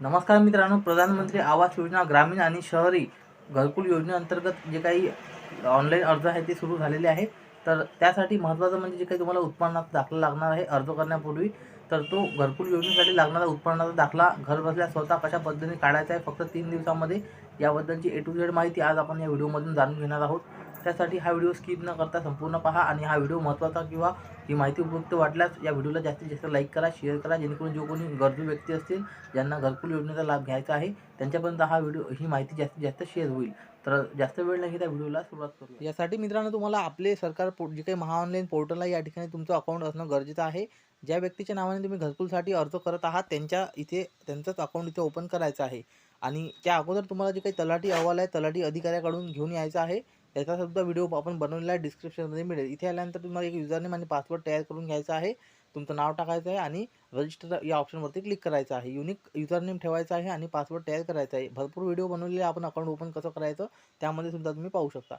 नमस्कार मित्रांनो प्रधानमंत्री आवास योजना ग्रामीण आणि शहरी घरकुल योजनेअंतर्गत जे काही ऑनलाईन अर्ज आहे ते सुरू झालेले आहे तर त्यासाठी महत्त्वाचं म्हणजे जे काही तुम्हाला उत्पन्नाचा दाखला लागणार आहे अर्ज करण्यापूर्वी तर तो घरकुल योजनेसाठी लागणारा उत्पन्नाचा दाखला घर बसल्या स्वतः कशा पद्धतीने काढायचा आहे फक्त तीन दिवसामध्ये याबद्दलची ए टू झेड माहिती आज आपण या व्हिडिओमधून जाणून घेणार आहोत. त्यासाठी हा व्हिडिओ स्किप न करता संपूर्ण पहा आणि हा व्हिडिओ महत्त्वाचा किंवा ही माहिती उपयुक्त वाटल्यास या व्हिडिओला जास्तीत जास्त लाईक करा शेअर करा जेणेकरून जो कोणी गरजू व्यक्ती असतील ज्यांना घरकुल योजनेचा लाभ घ्यायचा आहे त्यांच्यापर्यंत हा व्हिडिओ ही माहिती जास्तीत जास्त शेअर होईल. तर जास्त वेळ नाही त्या व्हिडिओला सुरुवात करू यासाठी मित्रांनो तुम्हाला आपले सरकार पो जे काही महाऑनलाईन पोर्टल आहे या ठिकाणी तुमचं अकाउंट असणं गरजेचं आहे. ज्या व्यक्तीच्या नावाने तुम्ही घरकुलसाठी अर्ज करत आहात त्यांच्या इथे त्यांचंच अकाउंट इथे ओपन करायचं आहे. आणि त्या अगोदर तुम्हाला जे काही तलाठी अहवाल आहे तलाठी अधिकाऱ्याकडून घेऊन यायचा आहे. त्याचा सुद्धा व्हिडिओ आपण बनवलेला आहे डिस्क्रिप्शनमध्ये मिळेल. इथे आल्यानंतर तुम्हाला एक युजरनेम आणि पासवर्ड तयार करून घ्यायचा आहे. तुमचं नाव टाकायचं आहे आणि रजिस्टर या ऑप्शनवरती क्लिक करायचं आहे. युनिक युजरनेम ठेवायचं आहे आणि पासवर्ड तयार करायचा आहे. भरपूर व्हिडिओ बनवलेले आपण अकाउंट ओपन कसं करायचं त्यामध्ये सुद्धा तुम्ही पाहू शकता.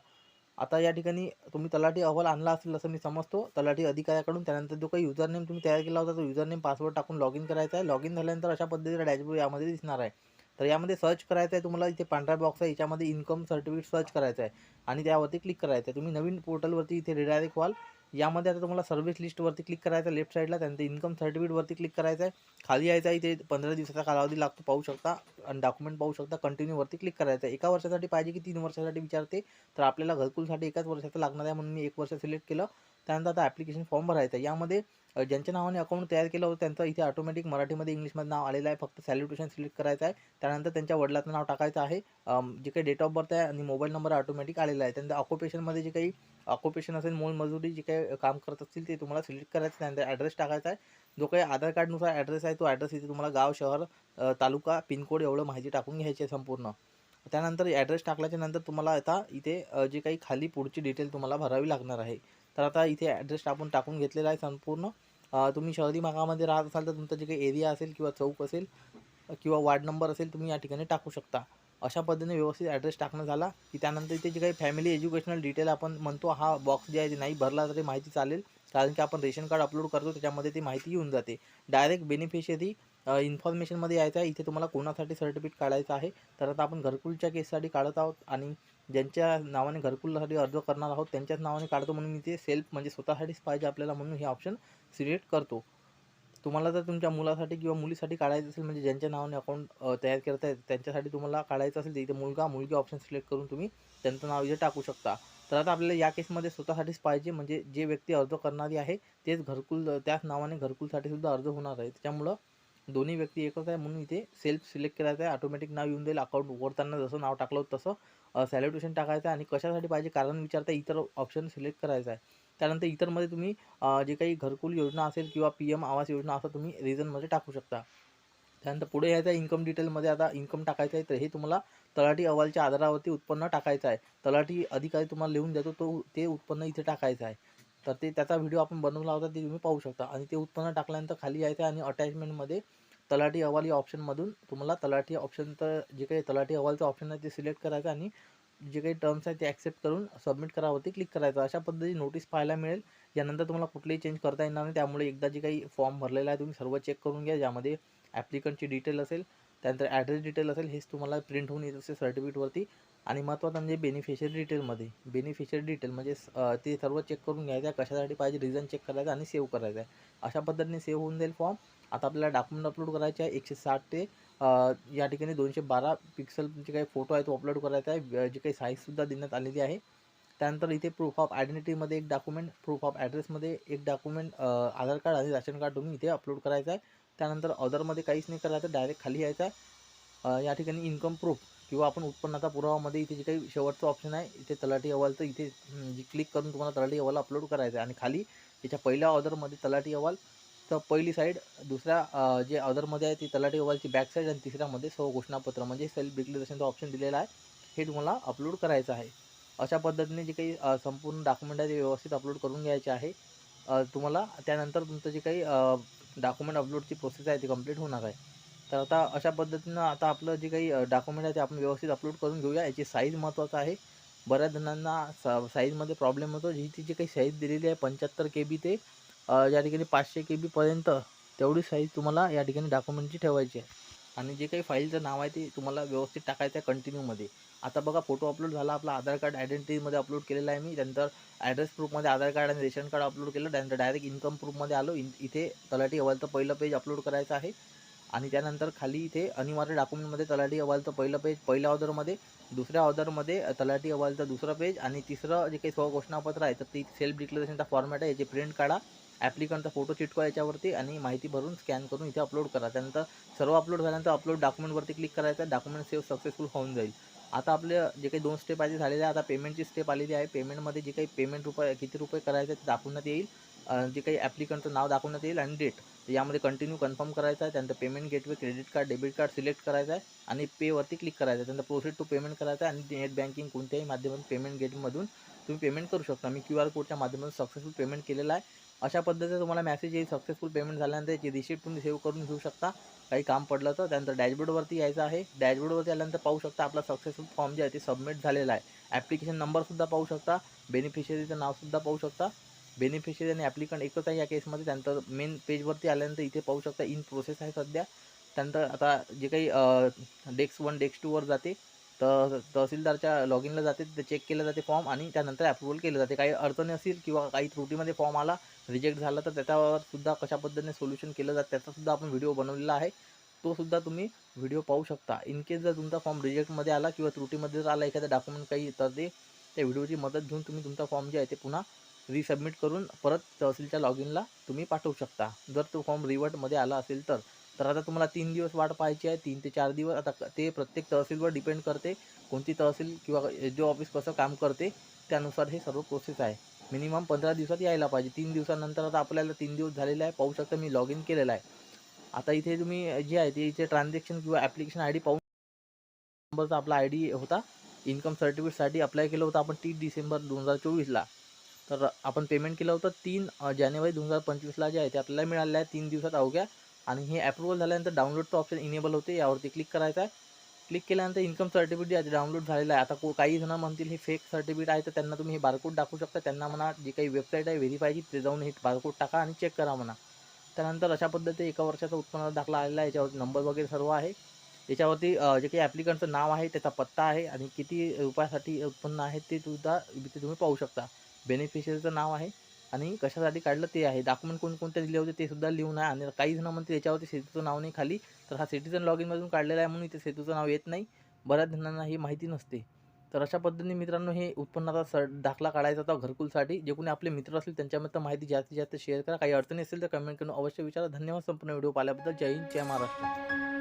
आता या ठिकाणी तुम्ही तलाठी अहवाल आणला असेल असं मी समजतो. तलाठी अधिकाऱ्याकडून त्यानंतर जो काही युजरनेम तुम्ही तयार केला होता तो युजरनेम पासवर्ड टाकून लॉग इन करायचा आहे. लॉग इन झाल्यानंतर अशा पद्धतीचा डॅशबोर्ड यामध्ये दिसणार आहे. तर यामध्ये सर्च करायचं आहे तुम्हाला इथे पांढरा बॉक्स आहे याच्यामध्ये इन्कम सर्टिफिकेट सर्च करायचं आहे. आणि त्यावरती क्लिक करायचं आहे. तुम्ही नवीन पोर्टलवरती इथे रिडायरेक्ट व्हाल. यामध्ये आता तुम्हाला सर्व्हिस लिस्टवरती क्लिक करायचं लेफ्ट साईडला त्यानंतर इन्कम सर्टिफिकेटवरती क्लिक करायचं आहे. खाली यायचं आहे इथे पंधरा दिवसाचा कालावधी लागतो पाहू शकता. आणि डॉक्युमेंट पाहू शकता कंटिन्यूवरती क्लिक करायचं आहे. एका वर्षासाठी पाहिजे की तीन वर्षासाठी विचारते. तर आपल्याला घरकुलसाठी एकाच वर्षाचं लागणार आहे म्हणून मी एक वर्ष सिलेक्ट केलं. त्यानंतर आता ॲप्लिकेशन फॉर्म भरायचा आहे. यामध्ये ज्यांच्या नावाने अकाउंट तयार केलं होतं त्यांचं इथे ऑटोमॅटिक मराठीमध्ये इंग्लिशमध्ये नाव आलेलं आहे. फक्त सॅल्युटेशन सिलेक्ट करायचं आहे. त्यानंतर त्यांच्या वडिलाचं नाव टाकायचं आहे. जे काही डेट ऑफ बर्थ आहे आणि मोबाईल नंबर ऑटोमॅटिक आलेला आहे. त्यानंतर ऑक्युपेशनमध्ये जे काही ऑक्युपेशन असेल मोलमजुरी जे काही काम करत असतील ते तुम्हाला सिलेक्ट करायचं त्यानंतर ॲड्रेस टाकायचा आहे. जो काही आधार कार्डनुसार ॲड्रेस आहे तो ॲड्रेस इथे तुम्हाला गाव शहर तालुका पिनकोड एवढं माहिती टाकून घ्यायची आहे संपूर्ण. त्यानंतर ॲड्रेस टाकल्याच्या नंतर तुम्हाला आता इथे जे काही खाली पुढची डिटेल तुम्हाला भरावी लागणार आहे. तर आता इथे ॲड्रेस आपण टाकून घेतलेला आहे संपूर्ण. तुम्ही शहरी भागामध्ये राहत असाल तर तुमचं जे काही एरिया असेल किंवा चौक असेल किंवा वार्ड नंबर असेल तुम्ही या ठिकाणी टाकू शकता. अशा पद्धतीने व्यवस्थित ॲड्रेस टाकणं झाला. की त्यानंतर इथे जे काही फॅमिली एज्युकेशनल डिटेल आपण म्हणतो हा बॉक्स जे आहे ते नाही भरला तरी माहिती चालेल. कारण की आपण रेशन कार्ड अपलोड करतो त्याच्यामध्ये ती माहिती येऊन जाते. डायरेक्ट बेनिफिशियरी इन्फॉर्मेशनमध्ये यायचं आहे. इथे तुम्हाला कोणासाठी सर्टिफिकेट काढायचं आहे तर आता आपण घरकुलच्या केससाठी काढत आहोत. आणि ज्यांच्या नावाने घरकुलासाठी अर्ज करणार आहोत त्यांच्याच नावाने काढतो म्हणून मी ते सेल्फ म्हणजे स्वतःसाठीच पाहिजे आपल्याला म्हणून हे ऑप्शन सिलेक्ट करतो. तुम्हाला जर तुमच्या मुलासाठी किंवा मुलीसाठी काढायचं असेल म्हणजे ज्यांच्या नावाने अकाउंट तयार करतायत त्यांच्यासाठी तुम्हाला काढायचं असेल तर इथे मुलगा मुलगी ऑप्शन सिलेक्ट करून तुम्ही त्यांचं नाव इथे टाकू शकता. तर आता आपल्याला या केसमध्ये स्वतःसाठीच पाहिजे म्हणजे जे व्यक्ती अर्ज करणारी आहे तेच घरकुल त्याच नावाने घरकुलसाठी सुद्धा अर्ज होणार आहे. त्यामुळं दोन्ही व्यक्ती एकच आहे म्हणून इथे सेल्फ सिलेक्ट करायचं आहे ऑटोमॅटिक नाव येऊन जाईल अकाउंट उघडताना जसं नाव टाकलं होतं तसं सॅल्युटेशन टाकायचं आहे आणि कशासाठी पाहिजे कारण विचारता इतर ऑप्शन सिलेक्ट करायचं आहे. त्यानंतर इतरमध्ये तुम्ही जे काही घरकुल योजना असेल किंवा पी एम आवास योजना असं तुम्ही रिझनमध्ये टाकू शकता. त्यानंतर पुढे यायचं इन्कम डिटेलमध्ये आता इन्कम टाकायचं आहे तर हे तुम्हाला तलाठी अहवालच्या आधारावरती उत्पन्न टाकायचं आहे. तलाठी अधिकारी तुम्हाला लिहून देतो तो ते उत्पन्न इथे टाकायचं आहे. तर ते त्याचा व्हिडिओ आपण बनवला होता ते तुम्ही पाहू शकता. आणि ते उत्पन्न टाकल्यानंतर खाली यायचं आहे आणि अटॅचमेंटमध्ये तलाठी अहवाल या ऑप्शनमधून तुम्हाला तलाठी ऑप्शनचं जे काही तलाठी अहवालचं ऑप्शन आहे ते सिलेक्ट करायचं आणि जे काही टर्म्स आहेत ते ॲक्सेप्ट करून सबमिट करावरती क्लिक करायचं. अशा पद्धतीने नोटीस पाहायला मिळेल. यानंतर तुम्हाला कुठलेही चेंज करता येणार नाही. त्यामुळे एकदा जे काही फॉर्म भरलेला आहे तुम्ही सर्व चेक करून घ्या. ज्यामध्ये ॲप्लिकंटची डिटेल असेल त्यानंतर ॲड्रेस डिटेल असेल हेच तुम्हाला प्रिंट होऊन येत असेल सर्टिफिकेटवरती आणि महत्त्वाचं म्हणजे बेनिफिशियरी डिटेलमध्ये बेनिफिशियरी डिटेल म्हणजे स- ते सर्व चेक करून घ्यायचं आहे. कशासाठी पाहिजे रिझन चेक करायचं आणि सेव्ह करायचं आहे. अशा पद्धतीने सेव्ह होऊन जाईल फॉर्म आता आपल्याला डॉक्युमेंट अपलोड करायचे आहे एकशे साठ ते या ठिकाणी दोनशे बारा पिक्सल जे काही फोटो आहे तो अपलोड करायचा आहे. जे जी काही साईजसुद्धा देण्यात आलेली आहे. त्यानंतर इथे प्रूफ ऑफ आयडेंटिटीमध्ये एक डॉक्युमेंट प्रूफ ऑफ ॲड्रेसमध्ये एक डॉक्युमेंट आधार कार्ड आणि राशन कार्ड तुम्ही इथे अपलोड करायचं आहे. त्यानंतर ऑदरमध्ये काहीच नाही करायचं डायरेक्ट खाली यायचं आहे. या ठिकाणी इन्कम प्रूफ किंवा आपण उत्पन्नाचा पुरावामध्ये इथे जे काही शेवटचं ऑप्शन आहे इथे तलाठी तर इथे जी क्लिक करून तुम्हाला तलाठी अहवाल अपलोड करायचा आहे. आणि खाली याच्या पहिल्या ऑर्डरमध्ये तलाठी अहवाल तर पहिली साईड दुसऱ्या जे अदरमध्ये आहे ती तलाठी अहवालची बॅक साईड आणि तिसऱ्यामध्ये स्व घोषणापत्र म्हणजे सेल्फ डिक्लेरेशनचा ऑप्शन दिलेला आहे. हे तुम्हाला अपलोड करायचं आहे. अशा पद्धतीने जे काही संपूर्ण डॉक्युमेंट आहे ते व्यवस्थित अपलोड करून घ्यायचे आहे. तुम्हाला त्यानंतर तुमचं जे काही डॉक्युमेंट अपलोडची प्रोसेस आहे ती कंप्लीट होणार आहे. तर आता अशा पद्धतीनं आता आपलं जे काही डॉक्युमेंट आहे ते आपण व्यवस्थित अपलोड करून घेऊया. याची साईज महत्त्वाचं आहे. बऱ्याच जणांना सा साईजमध्ये प्रॉब्लेम होतो. जी ती जी काही साईज दिलेली आहे पंच्याहत्तर के बी ते या ठिकाणी पाचशे के बीपर्यंत तेवढी साईज तुम्हाला या ठिकाणी डॉक्युमेंटची ठेवायची आहे. आणि जे काही फाईलचं नाव आहे ते तुम्हाला व्यवस्थित टाकायचं आहे कंटिन्यूमध्ये आता बघा फोटो अपलोड झाला आपला आधार कार्ड आयडेंटिटीमध्ये अपलोड केलेला आहे मी. त्यानंतर ॲड्रेस प्रूफमध्ये आधार कार्ड आणि रेशन कार्ड अपलोड केलं. त्यानंतर डायरेक्ट इन्कम प्रूफमध्ये आलो. इन इथे तलाठी अहवालचं पहिलं पेज अपलोड करायचं आहे. आणि त्यानंतर खाली इथे अनिवार्य डॉक्युमेंटमध्ये तलाठी अहवालचं पहिलं पेज पहिल्या ऑर्डरमध्ये दुसऱ्या ऑर्डरमध्ये तलाठी अहवालचं दुसरं पेज आणि तिसरं जे काही स्वघोषणापत्र आहे तर ती सेल्फ डिक्लेरेशनचा फॉर्मॅट आहे. याची प्रिंट काढा. ॲप्लिकंटचा फोटो चिटकवा याच्यावरती आणि माहिती भरून स्कॅन करून इथे अपलोड करा. त्यानंतर सर्व अपलोड झाल्यानंतर अपलोड डॉक्युमेंटवरती क्लिक करायचं. डॉक्युमेंट सेव्ह सक्सेसफुल होऊन जाईल. आता आपले जे काही दोन स्टेप आहे झालेले आहे आता पेमेंटची स्टेप आलेली आहे. पेमेंटमध्ये जे काही पेमेंट रुपये किती रुपये करायचे ते दाखवण्यात येईल. जे काही ॲप्लिकंटचं नाव दाखवण्यात येईल आणि डेट यामध्ये कंटिन्यू कन्फर्म करायचं आहे. त्यानंतर payment gateway credit card debit card select करायचं आहे. आणि पेवरती क्लिक करायचं आहे. त्यानंतर प्रोसेस टू पेमेंट करायचं आहे. आणि नेट बँकिंग कोणत्याही माध्यमातून पेमेंट गेटमधून तुम्ही पेमेंट करू शकता. मी क्यू आर कोडच्या माध्यमातून सक्सेसफुल पेमेंट केलेलं आहे. अशा पद्धतीचं तुम्हाला मेसेज येईल सक्सेसफुल पेमेंट झाल्यानंतर याची रिसिप्ट तुम्ही सेव्ह करून घेऊ शकता. काही काम पडलं तर त्यानंतर डॅशबोर्डवरती यायचं आहे. डॅशबोर्डवरती आल्यानंतर पाहू शकता आपला सक्सेसफुल फॉर्म जे आहे ते सबमिट झालेला आहे. ॲप्लिकेशन नंबरसुद्धा पाहू शकता. बेनिफिशियरीचं नावसुद्धा पाहू शकता. बेनिफिशियरी आणि ॲप्लिकंट एकच आहे या केसमध्ये त्यानंतर मेन पेजवरती आल्यानंतर इथे पाहू शकता इन प्रोसेस आहे सध्या. त्यानंतर आता जे काही डेस्क वन डेस्क टूवर जाते. तर तहसीलदारच्या लॉग इनला जाते ते चेक केलं जाते फॉर्म आणि त्यानंतर अप्रुव्हल केलं जाते. काही अडचणी असतील किंवा काही त्रुटीमध्ये फॉर्म आला रिजेक्ट झाला तर त्याच्यावर सुद्धा कशा पद्धतीने सोल्युशन केलं जातं त्याचासुद्धा आपण व्हिडिओ बनवलेला आहे. तोसुद्धा तुम्ही व्हिडिओ पाहू शकता. इन केस जर तुमचा फॉर्म रिजेक्टमध्ये आला किंवा त्रुटीमध्ये जर आला एखादा डॉक्युमेंट काही तर ते त्या व्हिडिओची मदत घेऊन तुम्ही तुमचा फॉर्म जे आहे ते पुन्हा रिसबमिट करून परत तहसीलच्या लॉग इनला तुम्ही पाठवू शकता. जर तो फॉर्म रिवर्टमध्ये आला असेल तर. तर आता तुम्हाला तीन दिवस वाट पाहायची आहे तीन ते चार दिवस. आता ते प्रत्येक तहसीलवर डिपेंड करते कोणती तहसील किंवा जो ऑफिस कसं काम करते त्यानुसार हे सर्व प्रोसेस आहे. मिनिमम पंधरा दिवसात यायला पाहिजे. तीन दिवसानंतर आता आपल्याला तीन दिवस झालेला आहे. पाहू शकता मी लॉग इन केलेलं आहे. आता इथे तुम्ही जे आहे ते इथे ट्रान्झॅक्शन किंवा ॲप्लिकेशन आय डी पाहून नंबरचा आपला आय डी होता. इन्कम सर्टिफिकेटसाठी अप्लाय केलं होतं आपण तीस डिसेंबर दोन हजार चोवीसला. तर आपण पेमेंट केलं होतं तीन जानेवारी दोन हजार पंचवीसला जे आहे ते आपल्याला मिळालेलं आहे. तीन दिवसात अवघ्या. आणि हे अप्रुव्हल झाल्यानंतर डाउनलोडचं ऑप्शन इनेबल होते. यावरती क्लिक करायचं आहे. क्लिक केल्यानंतर इन्कम सर्टिफिकेट जे डाउनलोड झालेलं आहे. आता को काही जण म्हणतील हे फेक सर्टिफिकेट आहे तर त्यांना तुम्ही हे बारकोड दाखवू शकता. त्यांना म्हणा जी काही वेबसाईट आहे व्हेरीफायची ते जाऊन हे बारकोड टाका आणि चेक करा म्हणा. त्यानंतर अशा पद्धतीने एका वर्षाचा उत्पन्न दाखला आलेला आहे. याच्यावरती नंबर वगैरे सर्व आहे. याच्यावरती जे काही ॲप्लिकंटचं नाव आहे त्याचा पत्ता आहे आणि किती रुपयासाठी उत्पन्न आहे ते सुद्धा इथे तुम्ही पाहू शकता. बेनिफिशियरीचं नाव आहे. आणि कशासाठी काढलं ते आहे. डॉक्युमेंट कोणकोणते दिले होते ते सुद्धा लिहून आहे. आणि काही जण म्हणते याच्यावरती सेतूचं नाव नाही खाली. तर हा सिटीजन लॉग इनमधून काढलेला आहे म्हणून इथे सेतूचं नाव येत नाही. बऱ्याच जणांना ही माहिती नसते. तर अशा पद्धतीने मित्रांनो हे उत्पन्नाचा स दाखला काढायचा होता घरकुलसाठी. जे कोणी आपले मित्र असतील त्यांच्यामध्ये माहिती जास्तीत जास्त शेअर करा. काही अडचणी असेल तर कमेंट करून अवश्य विचारा. धन्यवाद संपूर्ण व्हिडिओ पाहिल्याबद्दल. जय हिंद जय महाराष्ट्र.